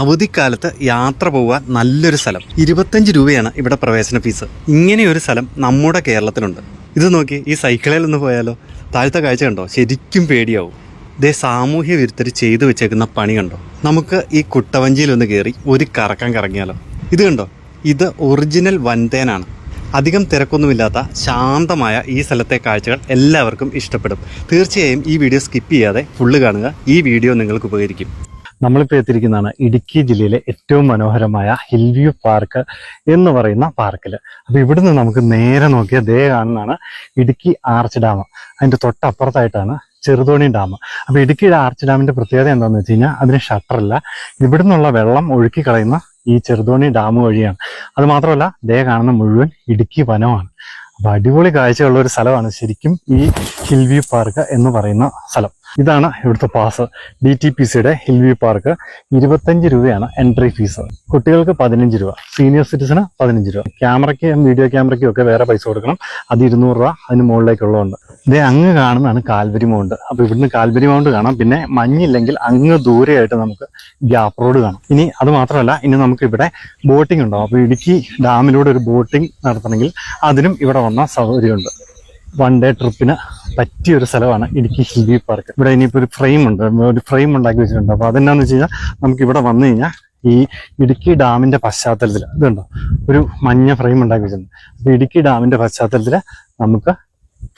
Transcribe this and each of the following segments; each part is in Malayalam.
അവധിക്കാലത്ത് യാത്ര പോകാൻ നല്ലൊരു സ്ഥലം. ഇരുപത്തഞ്ച് രൂപയാണ് ഇവിടെ പ്രവേശന ഫീസ്. ഇങ്ങനെയൊരു സ്ഥലം നമ്മുടെ കേരളത്തിലുണ്ട് ഇത് നോക്കി ഈ സൈക്കിളിൽ ഒന്ന് പോയാലോ? താഴ്ത്ത കാഴ്ച കണ്ടോ? ശരിക്കും പേടിയാവും. ദേ സാമൂഹ്യ വിരുദ്ധർ ചെയ്തു വെച്ചേക്കുന്ന പണി കണ്ടോ? നമുക്ക് ഈ കുട്ടവഞ്ചിയിൽ ഒന്ന് കയറി ഒരു കറക്കം കറങ്ങിയാലോ? ഇത് കണ്ടോ? ഇത് ഒറിജിനൽ വൻതേനാണ്. അധികം തിരക്കൊന്നുമില്ലാത്ത ശാന്തമായ ഈ സ്ഥലത്തെ കാഴ്ചകൾ എല്ലാവർക്കും ഇഷ്ടപ്പെടും. തീർച്ചയായും ഈ വീഡിയോ സ്കിപ്പ് ചെയ്യാതെ ഫുള്ള് കാണുക. ഈ വീഡിയോ നിങ്ങൾക്ക് ഉപകരിക്കും. നമ്മളിപ്പോൾ എത്തിയിരിക്കുന്നതാണ് ഇടുക്കി ജില്ലയിലെ ഏറ്റവും മനോഹരമായ ഹിൽവ്യൂ പാർക്ക് എന്ന് പറയുന്ന പാർക്കിൽ അപ്പോൾ ഇവിടുന്ന് നമുക്ക് നേരെ നോക്കിയ ദേ കാണുന്നതാണ് ഇടുക്കി ആർച്ച് ഡാം. അതിന്റെ തൊട്ടപ്പുറത്തായിട്ടാണ് ചെറുതോണി ഡാം. അപ്പോൾ ഇടുക്കിയുടെ ആർച്ച് ഡാമിന്റെ പ്രത്യേകത എന്താണെന്ന് വെച്ച് കഴിഞ്ഞാൽ അതിന് ഷട്ടറില്ല. നിന്നുള്ള വെള്ളം ഒഴുക്കി കളയുന്ന ഈ ചെറുതോണി ഡാം വഴിയാണ്. അത് മാത്രമല്ല ദേ കാണുന്ന മുഴുവൻ ഇടുക്കി വനമാണ്. അപ്പോൾ അടിപൊളി കാഴ്ചയുള്ള ഒരു സ്ഥലമാണ് ശരിക്കും ഈ ഹിൽവ്യൂ പാർക്ക് എന്ന് പറയുന്ന സ്ഥലം. ഇതാണ് ഇവിടുത്തെ പാസ് ഡി ടി പി സിയുടെ ഹിൽ വ്യൂ പാർക്ക് ഇരുപത്തഞ്ച് രൂപയാണ് എൻട്രി ഫീസ് കുട്ടികൾക്ക് പതിനഞ്ച് രൂപ സീനിയർ സിറ്റിസന് പതിനഞ്ച് രൂപ. ക്യാമറയ്ക്കും വീഡിയോ ക്യാമറയ്ക്കും ഒക്കെ വേറെ പൈസ കൊടുക്കണം. അത് ഇരുന്നൂറ് രൂപ അതിന് മുകളിലേക്കുള്ളതുണ്ട്. ഇതേ അങ്ങ് കാണുന്നതാണ് കാൽവരി മൗണ്ട് അപ്പോൾ ഇവിടുന്ന് കാൽവരി മൗണ്ട് കാണാം. പിന്നെ മഞ്ഞില്ലെങ്കിൽ അങ്ങ് ദൂരെയായിട്ട് നമുക്ക് ഗ്യാപ്പ് റോഡ് കാണാം. ഇനി അത് മാത്രമല്ല ഇനി നമുക്ക് ഇവിടെ ബോട്ടിംഗ് ഉണ്ടാവും. അപ്പോൾ ഇടുക്കി ഡാമിലൂടെ ഒരു ബോട്ടിംഗ് നടത്തണമെങ്കിൽ അതിനും ഇവിടെ വന്ന സൗകര്യമുണ്ട്. വൺ ഡേ ട്രിപ്പിന് പറ്റിയ ഒരു സ്ഥലമാണ് ഇടുക്കി ഹിൽ വ്യൂ പാർക്ക്. ഇവിടെ ഇനിയിപ്പോൾ ഒരു ഫ്രെയിം ഉണ്ട്. ഒരു ഫ്രെയിം ഉണ്ടാക്കി വെച്ചിട്ടുണ്ട്. അപ്പോൾ അതെന്നാന്ന് വെച്ച് കഴിഞ്ഞാൽ നമുക്ക് ഇവിടെ വന്നു കഴിഞ്ഞാൽ ഈ ഇടുക്കി ഡാമിന്റെ പശ്ചാത്തലത്തിൽ ഇതുണ്ടോ? ഒരു മഞ്ഞ ഫ്രെയിം ഉണ്ടാക്കി വെച്ചിട്ടുണ്ട്. അപ്പോൾ ഇടുക്കി ഡാമിന്റെ പശ്ചാത്തലത്തിൽ നമുക്ക്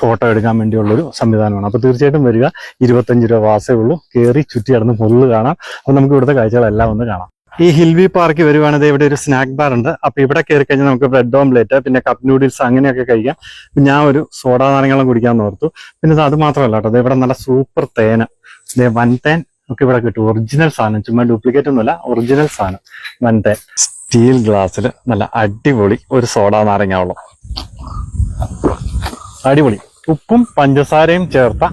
ഫോട്ടോ എടുക്കാൻ വേണ്ടിയുള്ളൊരു സംവിധാനമാണ്. അപ്പോൾ തീർച്ചയായിട്ടും വരിക. ഇരുപത്തഞ്ച് രൂപ വാസേ ഉള്ളൂ. കയറി ചുറ്റി കിടന്ന് ഫുള്ള് കാണാം. അപ്പോൾ നമുക്ക് ഇവിടുത്തെ കാഴ്ചകളെല്ലാം ഒന്ന് കാണാം. ഈ ഹിൽവി പാർക്ക് വരുവാണെങ്കിൽ ഇവിടെ ഒരു സ്നാക്ക് ബാർ ഉണ്ട്. അപ്പൊ ഇവിടെ കയറി കഴിഞ്ഞാൽ നമുക്ക് ബ്രെഡ് ഓംലേറ്റ് പിന്നെ കപ്പ് നൂഡിൽസ് അങ്ങനെയൊക്കെ കഴിക്കാം. ഞാൻ ഒരു സോഡാ നാരങ്ങളും കുടിക്കാൻ ഓർത്തു. പിന്നെ അത് മാത്രമല്ല കേട്ടോ. ഇവിടെ നല്ല സൂപ്പർ തേന. ദേ വൻതേൻ ഒക്കെ ഇവിടെ കിട്ടും. ഒറിജിനൽ സാധനം ചുമ്മാ ഡ്യൂപ്ലിക്കേറ്റ് ഒന്നുമല്ല ഒറിജിനൽ സാധനം. വൻ വൻതേൻ സ്റ്റീൽ ഗ്ലാസ്സിൽ നല്ല അടിപൊളി ഒരു സോഡാ നാരങ്ങ അടിപൊളി. ഉപ്പും പഞ്ചസാരയും ചേർത്ത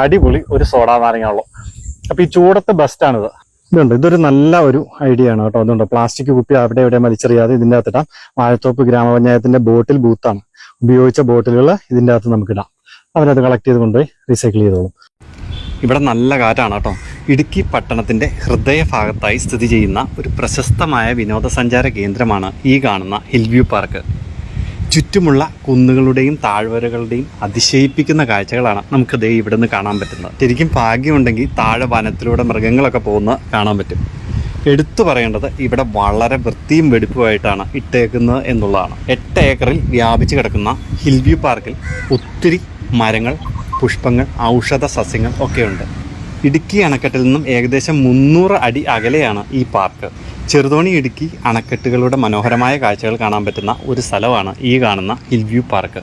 അടിപൊളി ഒരു സോഡാ നാരങ്ങ അപ്പൊ ഈ ചൂടത്തെ ബെസ്റ്റാണിത് ഇതുണ്ട്. ഇതൊരു നല്ല ഒരു ഐഡിയ ആണ് കേട്ടോ. അതുകൊണ്ട് പ്ലാസ്റ്റിക് കുപ്പി അവിടെ എവിടെ വലിച്ചെറിയാതെ ഇതിന്റെ അകത്തിടാം. വാഴത്തോപ്പ് ഗ്രാമപഞ്ചായത്തിന്റെ ബോട്ടിൽ ബൂത്താണ് ഉപയോഗിച്ച ബോട്ടിലുകൾ ഇതിന്റെ അകത്ത് നമുക്ക് ഇടാം അവരത് കളക്ട് ചെയ്ത് കൊണ്ടുപോയി റീസൈക്കിൾ ചെയ്തോളും. ഇവിടെ നല്ല കാറ്റാണ് കേട്ടോ. ഇടുക്കി പട്ടണത്തിന്റെ ഹൃദയഭാഗത്തായി സ്ഥിതി ചെയ്യുന്ന ഒരു പ്രശസ്തമായ വിനോദസഞ്ചാര കേന്ദ്രമാണ് ഈ കാണുന്ന ഹിൽവ്യൂ പാർക്ക്. ചുറ്റുമുള്ള കുന്നുകളുടെയും താഴ്വരകളുടെയും അതിശയിപ്പിക്കുന്ന കാഴ്ചകളാണ് നമുക്ക് ദേ ഇവിടുന്ന് കാണാൻ പറ്റുന്നത്. ശരിക്കും ഭാഗ്യമുണ്ടെങ്കിൽ താഴെ വനത്തിലൂടെ മൃഗങ്ങളൊക്കെ പോകുന്ന കാണാൻ പറ്റും. എടുത്തു പറയേണ്ടത് ഇവിടെ വളരെ വൃത്തിയും വെടിപ്പുമായിട്ടാണ് ഇട്ടേക്കുന്നത് എന്നുള്ളതാണ്. എട്ട് ഏക്കറിൽ വ്യാപിച്ചു കിടക്കുന്ന ഹിൽവ്യൂ പാർക്കിൽ ഒത്തിരി മരങ്ങൾ പുഷ്പങ്ങൾ ഔഷധ സസ്യങ്ങൾ ഒക്കെയുണ്ട്. ഇടുക്കി അണക്കെട്ടിൽ നിന്നും ഏകദേശം മുന്നൂറ് അടി അകലെയാണ് ഈ പാർക്ക്. ചെറുതോണി ഇടുക്കി അണക്കെട്ടുകളുടെ മനോഹരമായ കാഴ്ചകൾ കാണാൻ പറ്റുന്ന ഒരു സ്ഥലമാണ് ഈ കാണുന്ന ഹിൽ വ്യൂ പാർക്ക്.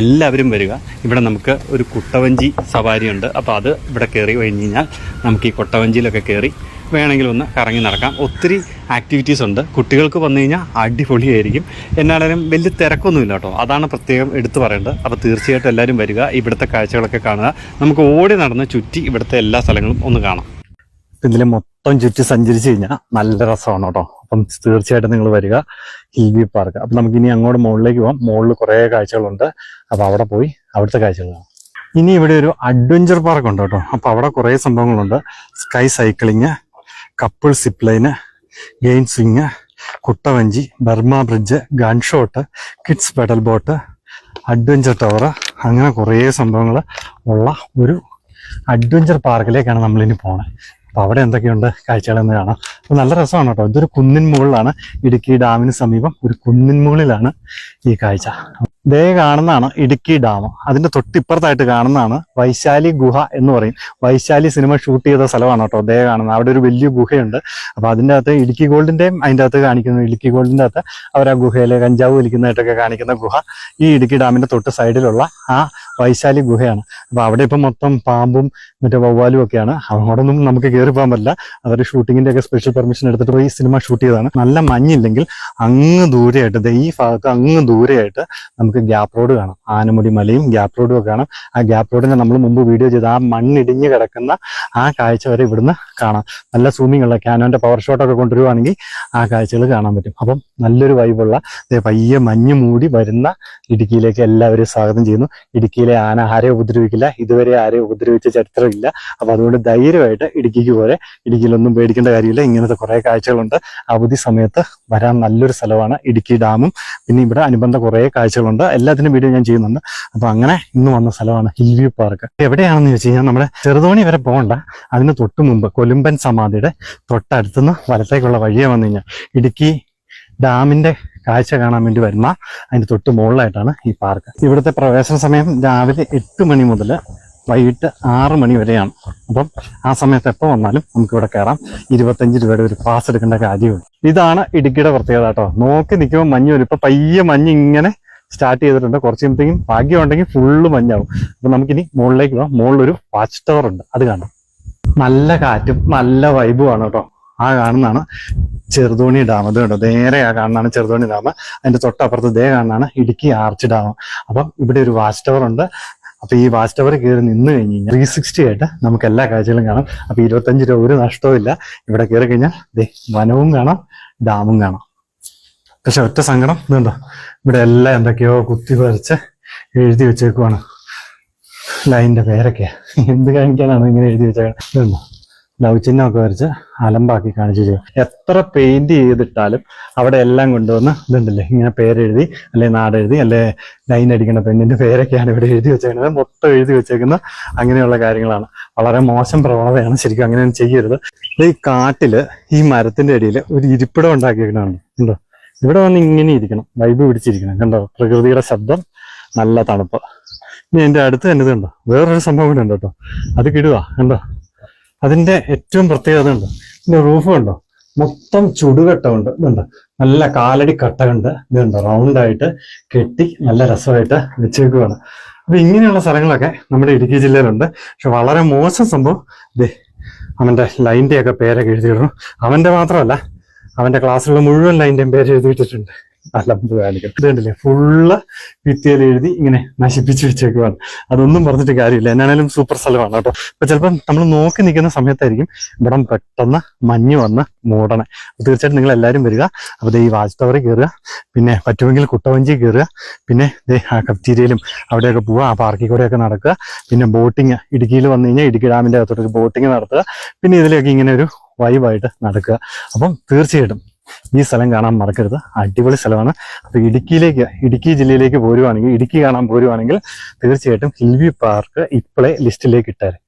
എല്ലാവരും വരിക. ഇവിടെ നമുക്ക് ഒരു കുട്ടവഞ്ചി സവാരി ഉണ്ട്. അപ്പോൾ അത് ഇവിടെ കയറി കഴിഞ്ഞ് കഴിഞ്ഞാൽ നമുക്ക് ഈ കുട്ടവഞ്ചിയിലൊക്കെ കയറി വേണമെങ്കിൽ ഒന്ന് കറങ്ങി നടക്കാം. ഒത്തിരി ആക്ടിവിറ്റീസ് ഉണ്ട്. കുട്ടികൾക്ക് വന്നു കഴിഞ്ഞാൽ അടിപൊളിയായിരിക്കും. എന്നാലും വലിയ തിരക്കൊന്നുമില്ല കേട്ടോ. അതാണ് പ്രത്യേകം എടുത്തു പറയേണ്ടത്. അപ്പോൾ തീർച്ചയായിട്ടും എല്ലാവരും വരിക. ഇവിടുത്തെ കാഴ്ചകളൊക്കെ കാണുക. നമുക്ക് ഓടി നടന്ന് ചുറ്റി ഇവിടുത്തെ എല്ലാ സ്ഥലങ്ങളും ഒന്ന് കാണാം. ഇതിൽ മൊത്തം ചുറ്റി സഞ്ചരിച്ചു കഴിഞ്ഞാൽ നല്ല രസമാണ് കേട്ടോ. അപ്പം തീർച്ചയായിട്ടും നിങ്ങൾ വരിക ഹിൽ വ്യൂ പാർക്ക്. അപ്പം നമുക്ക് ഇനി അങ്ങോട്ട് മുകളിലേക്ക് പോകാം മുകളിൽ കുറേ കാഴ്ചകളുണ്ട്. അപ്പം അവിടെ പോയി അവിടുത്തെ കാഴ്ചകൾ കാണാം. ഇനി ഇവിടെ ഒരു അഡ്വഞ്ചർ പാർക്ക് ഉണ്ട് കേട്ടോ. അപ്പം അവിടെ കുറേ സംഭവങ്ങളുണ്ട്. സ്കൈ സൈക്ലിങ് കപ്പിൾ സിപ്ലൈന് ഗെയിൻ swing കുട്ടവഞ്ചി Burma bridge gun shot kids pedal boat adventure tower അങ്ങനെ കുറേ സംഭവങ്ങൾ ഉള്ള ഒരു അഡ്വഞ്ചർ പാർക്കിലേക്കാണ് നമ്മളിനി പോണത് അപ്പോൾ അവിടെ എന്തൊക്കെയുണ്ട് കാഴ്ചകളെന്ന് കാണാം. അപ്പോൾ നല്ല രസമാണ് കേട്ടോ. ഇതൊരു കുന്നിൻ മുകളിലാണ്. ഇടുക്കി ഡാമിന് സമീപം ഒരു കുന്നിൻ മുകളിലാണ് ഈ കാഴ്ച. ദേ കാണുന്നതാണ് ഇടുക്കി ഡാം. അതിന്റെ തൊട്ടിപ്പുറത്തായിട്ട് കാണുന്നതാണ് വൈശാലി ഗുഹ എന്ന് പറയും. വൈശാലി സിനിമ ഷൂട്ട് ചെയ്ത സ്ഥലമാണ് കേട്ടോ ദേ കാണുന്നത്. അവിടെ ഒരു വലിയ ഗുഹയുണ്ട്. അപ്പൊ അതിന്റെ അകത്ത് ഇടുക്കി ഗോൾഡിന്റെയും അതിന്റെ അകത്ത് കാണിക്കുന്നു ഇടുക്കി ഗോൾഡിന്റെ അകത്ത് അവർ ആ ഗുഹയിലെ കഞ്ചാവ് വലിക്കുന്നതായിട്ടൊക്കെ കാണിക്കുന്ന ഗുഹ ഈ ഇടുക്കി ഡാമിന്റെ തൊട്ട് സൈഡിലുള്ള ആ വൈശാലി ഗുഹയാണ്. അപ്പൊ അവിടെ ഇപ്പം മൊത്തം പാമ്പും മറ്റേ വവ്വാലും ഒക്കെയാണ്. അങ്ങോട്ടൊന്നും നമുക്ക് കയറി പോകാൻ പറ്റില്ല. അവർ ഷൂട്ടിങ്ങിന്റെ ഒക്കെ സ്പെഷ്യൽ പെർമിഷൻ എടുത്തിട്ട് പോയി സിനിമ ഷൂട്ട് ചെയ്തതാണ്. നല്ല മഞ്ഞില്ലെങ്കിൽ അങ്ങ് ദൂരെയായിട്ട് ഈ ഭാഗത്ത് അങ്ങ് ദൂരെയായിട്ട് നമുക്ക് ഗ്യാപ്പ് റോഡ് കാണാം. ആനമുടി മലയും ഗ്യാപ്പ് റോഡും ഒക്കെ കാണാം. ആ ഗ്യാപ്പ് റോഡിനെ നമ്മൾ മുമ്പ് വീഡിയോ ചെയ്ത് ആ മണ്ണിടിഞ്ഞ് കിടക്കുന്ന ആ കാഴ്ച വരെ ഇവിടുന്ന് കാണാം. നല്ല സൂമിങ് ഉള്ള ക്യാനോന്റെ പവർ ഷോട്ടൊക്കെ കൊണ്ടുവരുവാണെങ്കിൽ ആ കാഴ്ചകൾ കാണാൻ പറ്റും. അപ്പം നല്ലൊരു വൈബുള്ള പയ്യെ മഞ്ഞ് മൂടി വരുന്ന ഇടുക്കിയിലേക്ക് എല്ലാവരും സ്വാഗതം ചെയ്യുന്നു. ഇടുക്കി ഇടുക്കിയിലെ ആന ആരെയും ഉപദ്രവിക്കില്ല. ഇതുവരെ ആരെയും ഉപദ്രവിച്ച ചരിത്രമില്ല അപ്പൊ അതുകൊണ്ട് ധൈര്യമായിട്ട് ഇടുക്കിക്ക് പോലെ ഇടുക്കിയിലൊന്നും പേടിക്കേണ്ട കാര്യമില്ല. ഇങ്ങനത്തെ കുറെ കാഴ്ചകളുണ്ട്. അവധി സമയത്ത് വരാൻ നല്ലൊരു സ്ഥലമാണ് ഇടുക്കി ഡാമും. പിന്നെ ഇവിടെ അനുബന്ധ കുറെ കാഴ്ചകളുണ്ട്. എല്ലാത്തിനും വീഡിയോ ഞാൻ ചെയ്യുന്നുണ്ട്. അപ്പൊ അങ്ങനെ ഇന്ന് വന്ന സ്ഥലമാണ് ഹിൽ വ്യൂ പാർക്ക്. എവിടെയാണെന്ന് ചോദിച്ചു കഴിഞ്ഞാൽ നമ്മുടെ ചെറുതോണി വരെ പോകണ്ട. അതിന് തൊട്ട് മുമ്പ് കൊലുമ്പൻ സമാധിയുടെ തൊട്ടടുത്തുനിന്ന് വലത്തേക്കുള്ള വഴിയെ വന്നു കഴിഞ്ഞാൽ ഇടുക്കി ഡാമിന്റെ കാഴ്ച കാണാൻ വേണ്ടി വരുന്ന അതിന്റെ തൊട്ട് മുകളിലായിട്ടാണ് ഈ പാർക്ക്. ഇവിടുത്തെ പ്രവേശന സമയം രാവിലെ എട്ട് മണി മുതൽ വൈകിട്ട് ആറ് മണി വരെയാണ്. അപ്പം ആ സമയത്ത് എപ്പോൾ വന്നാലും നമുക്കിവിടെ കയറാം ഇരുപത്തഞ്ച് രൂപയുടെ ഒരു പാസ് എടുക്കേണ്ട കാര്യമുണ്ട് ഇതാണ് ഇടുക്കിയുടെ പ്രത്യേകത കേട്ടോ. നോക്കി നിൽക്കുമ്പോൾ മഞ്ഞ് വരും. ഇപ്പം പയ്യെ മഞ്ഞ് ഇങ്ങനെ സ്റ്റാർട്ട് ചെയ്തിട്ടുണ്ട്. കുറച്ച് കഴിയുമ്പോഴത്തേക്കും ഭാഗ്യം ഉണ്ടെങ്കിൽ ഫുള്ള് മഞ്ഞാവും. അപ്പം നമുക്കിനി മുകളിലേക്ക് പോകാം മുകളിലൊരു വാച്ച് ടവർ ഉണ്ട്. അത് കാണാം. നല്ല കാറ്റും നല്ല വൈബുമാണ് കേട്ടോ. ആ കാണുന്നതാണ് ചെറുതോണി ഡാം. അത് കണ്ടോ? നേരെ ആ കാണുന്നതാണ് ചെറുതോണി ഡാം. അതിന്റെ തൊട്ടപ്പുറത്ത് ദേ കാണുന്നതാണ് ഇടുക്കി ആർച്ച് ഡാം. അപ്പം ഇവിടെ ഒരു വാച്ച് ടവർ ഉണ്ട്. അപ്പൊ ഈ വാച്ച് ടവർ കയറി നിന്ന് കഴിഞ്ഞ് കഴിഞ്ഞാൽ ത്രീ സിക്സ്റ്റി ആയിട്ട് നമുക്ക് എല്ലാ കാഴ്ചകളും കാണാം. അപ്പൊ ഇരുപത്തഞ്ച് രൂപ ഒരു നഷ്ടവും ഇല്ല. ഇവിടെ കയറി കഴിഞ്ഞാൽ ദേ വനവും കാണാം ഡാമും കാണാം. പക്ഷെ ഒറ്റ സങ്കടം ഇതുണ്ടോ? ഇവിടെ എല്ലാം എന്തൊക്കെയോ കുത്തി വരച്ച് എഴുതി വെച്ചേക്കുവാണ്. ലൈന്റെ പേരൊക്കെയാ. എന്ത് കാണിക്കാനാണ് ഇങ്ങനെ എഴുതി വെച്ചേക്കുന്നത് ഇതുണ്ടോ? ലവ് ചിഹ്നമൊക്കെ വരച്ച് അലമ്പാക്കി കാണിച്ചു എത്ര പെയിന്റ് ചെയ്തിട്ടാലും അവിടെ എല്ലാം കൊണ്ടുവന്ന് ഇതുണ്ടല്ലേ? ഇങ്ങനെ പേരെഴുതി അല്ലെ നാടെഴുതി അല്ലെ ലൈൻ അടിക്കുന്ന പെണ്ണിന്റെ പേരൊക്കെയാണ് ഇവിടെ എഴുതി വെച്ചേക്കുന്നത്. മൊത്തം എഴുതി വെച്ചേക്കുന്ന അങ്ങനെയുള്ള കാര്യങ്ങളാണ്. വളരെ മോശം പ്രവണതയാണ് ശരിക്കും അങ്ങനെ ചെയ്യരുത്. ഈ കാട്ടിൽ ഈ മരത്തിന്റെ അടിയിൽ ഒരു ഇരിപ്പിടം ഉണ്ടാക്കിയേക്കണതാണ്. ഉണ്ടോ ഇവിടെ വന്ന് ഇങ്ങനെ ഇരിക്കണം. വൈബ് പിടിച്ചിരിക്കണം. കണ്ടോ? പ്രകൃതിയുടെ ശബ്ദം നല്ല തണുപ്പ്. ഇനി എന്റെ അടുത്ത് തന്നെ ഇതുണ്ടോ വേറൊരു സംഭവം കൂടെ ഉണ്ട് കേട്ടോ. അത് കിടുക കണ്ടോ? അതിന്റെ ഏറ്റവും പ്രത്യേകത ഉണ്ട് പിന്നെ റൂഫ് ഉണ്ടോ മൊത്തം ചുടുകട്ടമുണ്ട് ഇതുണ്ട്. നല്ല കാലടി കട്ടകണ്ട് ഇതുണ്ട്. റൗണ്ട് ആയിട്ട് കെട്ടി നല്ല രസമായിട്ട് വെച്ചേക്കുവാണ്. അപ്പൊ ഇങ്ങനെയുള്ള സ്ഥലങ്ങളൊക്കെ നമ്മുടെ ഇടുക്കി ജില്ലയിലുണ്ട്. പക്ഷെ വളരെ മോശം സംഭവം. ഇതേ അവന്റെ ലൈന്റെ ഒക്കെ പേരൊക്കെ എഴുതിയിടുന്നു. അവന്റെ മാത്രമല്ല അവന്റെ ക്ലാസ്സിലുള്ള മുഴുവൻ ലൈന്റെയും പേര് എഴുതിയിട്ടിട്ടുണ്ട് അലമ്പ് കാണിക്കും. ഇത് കണ്ടില്ലേ? ഫുള്ള് ഭിത്തിയിൽ എഴുതി ഇങ്ങനെ നശിപ്പിച്ച് വെച്ചേക്കുവാണ്. അതൊന്നും പറഞ്ഞിട്ട് കാര്യമില്ല. എന്നാണേലും സൂപ്പർ സ്ഥലമാണ് കേട്ടോ. അപ്പൊ ചിലപ്പം നമ്മൾ നോക്കി നിൽക്കുന്ന സമയത്തായിരിക്കും ഇവിടം പെട്ടെന്ന് മഞ്ഞ് വന്ന് മൂടണേ. തീർച്ചയായിട്ടും നിങ്ങൾ എല്ലാവരും വരിക. അപ്പൊ ദേ ഈ വാച്ച് ടവറിൽ കയറുക. പിന്നെ പറ്റുമെങ്കിൽ കുട്ടവഞ്ചി കയറുക. പിന്നെ ആ കപ്റ്റീരിയയിലും അവിടെയൊക്കെ പോവുക. ആ പാർക്കിൽ കൂടെയൊക്കെ നടക്കുക. പിന്നെ ബോട്ടിങ് ഇടുക്കിയിൽ വന്നു കഴിഞ്ഞാൽ ഇടുക്കി ഡാമിന്റെ അകത്തോട്ട് ബോട്ടിങ് നടത്തുക. പിന്നെ ഇതിലൊക്കെ ഇങ്ങനെ ഒരു വൈബായിട്ട് നടക്കുക. അപ്പം തീർച്ചയായിട്ടും ഈ സ്ഥലം കാണാൻ മറക്കരുത്. അടിപൊളി സ്ഥലമാണ്. അപ്പൊ ഇടുക്കിയിലേക്ക് ഇടുക്കി ജില്ലയിലേക്ക് പോരുവാണെങ്കിൽ ഇടുക്കി കാണാൻ പോരുവാണെങ്കിൽ തീർച്ചയായിട്ടും ഹിൽവ്യൂ പാർക്ക് ഇപ്പോഴേ ലിസ്റ്റിലേക്ക് ഇട്ടേരെ.